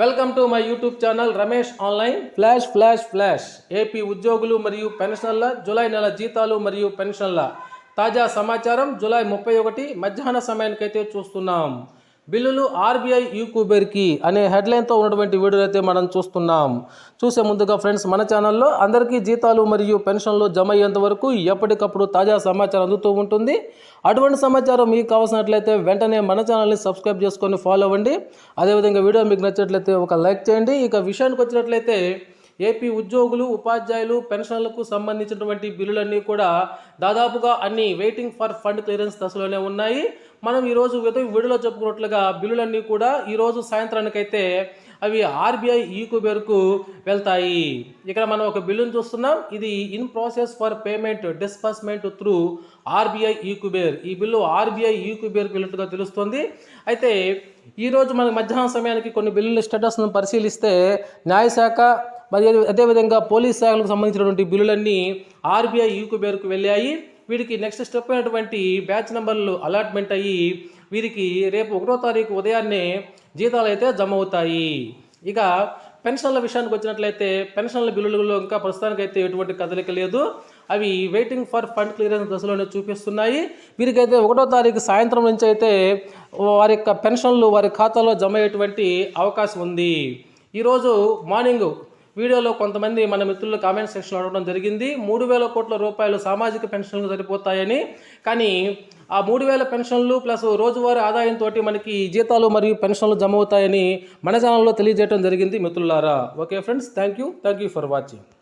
Welcome to my YouTube channel Ramesh online flash flash flash AP ఉద్యోగులు మరియు పెన్షన్ల July నెల జీతాలు మరియు పెన్షన్ల. తాజా సమాచారం జూలై ముప్పై ఒకటి మధ్యాహ్న సమయానికైతే చూస్తున్నాం. బిల్లులు ఆర్బీఐ యూకూబెర్కి అనే హెడ్లైన్తో ఉన్నటువంటి వీడియో అయితే మనం చూస్తున్నాం. చూసే ముందుగా ఫ్రెండ్స్ మన ఛానల్లో అందరికీ జీతాలు మరియు పెన్షన్లు జమ అయ్యేంత వరకు ఎప్పటికప్పుడు తాజా సమాచారం అందుతూ ఉంటుంది. అటువంటి సమాచారం మీకు కావాల్సినట్లయితే వెంటనే మన ఛానల్ని సబ్స్క్రైబ్ చేసుకొని ఫాలో అవ్వండి. అదేవిధంగా వీడియో మీకు నచ్చినట్లయితే ఒక లైక్ చేయండి. ఇక విషయానికి వచ్చినట్లయితే ఏపీ ఉద్యోగులు ఉపాధ్యాయులు పెన్షన్లకు సంబంధించినటువంటి బిల్లులన్నీ కూడా దాదాపుగా అన్ని వెయిటింగ్ ఫర్ ఫండ్ క్లియరెన్స్ దశలోనే ఉన్నాయి. మనం ఈరోజు విడుదల చెప్పుకున్నట్లుగా బిల్లులన్నీ కూడా ఈరోజు సాయంత్రానికైతే అవి ఆర్బీఐ ఈకుబేర్కు వెళ్తాయి. ఇక్కడ మనం ఒక బిల్లును చూస్తున్నాం. ఇది in process for payment disbursement through RBI e Kuber. ఈ బిల్లు ఆర్బీఐ ఈకుబేర్కి వెళ్ళినట్టుగా తెలుస్తుంది. అయితే ఈరోజు మన మధ్యాహ్నం సమయానికి కొన్ని బిల్లుల స్టేటస్ను పరిశీలిస్తే న్యాయశాఖ మరి అదేవిధంగా పోలీస్ శాఖలకు సంబంధించినటువంటి బిల్లులన్నీ ఆర్బీఐ యూకుబేర్కు వెళ్ళాయి. వీరికి నెక్స్ట్ స్టెప్ అయినటువంటి బ్యాచ్ నెంబర్లు అలాట్మెంట్ అయ్యి వీరికి రేపు ఒకటో తారీఖు ఉదయాన్నే జీతాలు అయితే జమ అవుతాయి. ఇక పెన్షన్ల విషయానికి వచ్చినట్లయితే పెన్షన్ల బిల్లులలో ఇంకా ప్రస్తుతానికైతే ఎటువంటి కదలిక లేదు. అవి వెయిటింగ్ ఫర్ ఫండ్ క్లియరెన్స్ దశలోనే చూపిస్తున్నాయి. వీరికైతే ఒకటో తారీఖు సాయంత్రం నుంచి అయితే వారి యొక్క పెన్షన్లు వారి ఖాతాలో జమ అయ్యేటువంటి అవకాశం ఉంది. ఈరోజు మార్నింగ్ వీడియోలో కొంతమంది మన మిత్రులు కామెంట్ సెక్షన్లో అడగడం జరిగింది. మూడు వేల కోట్ల రూపాయలు సామాజిక పెన్షన్లు సరిపోతాయని. కానీ ఆ మూడు వేల పెన్షన్లు ప్లస్ రోజువారీ ఆదాయంతో మనకి జీతాలు మరియు పెన్షన్లు జమ అవుతాయని మన ఛానల్లో తెలియజేయడం జరిగింది మిత్రులారా. Okay friends thank you thank you for watching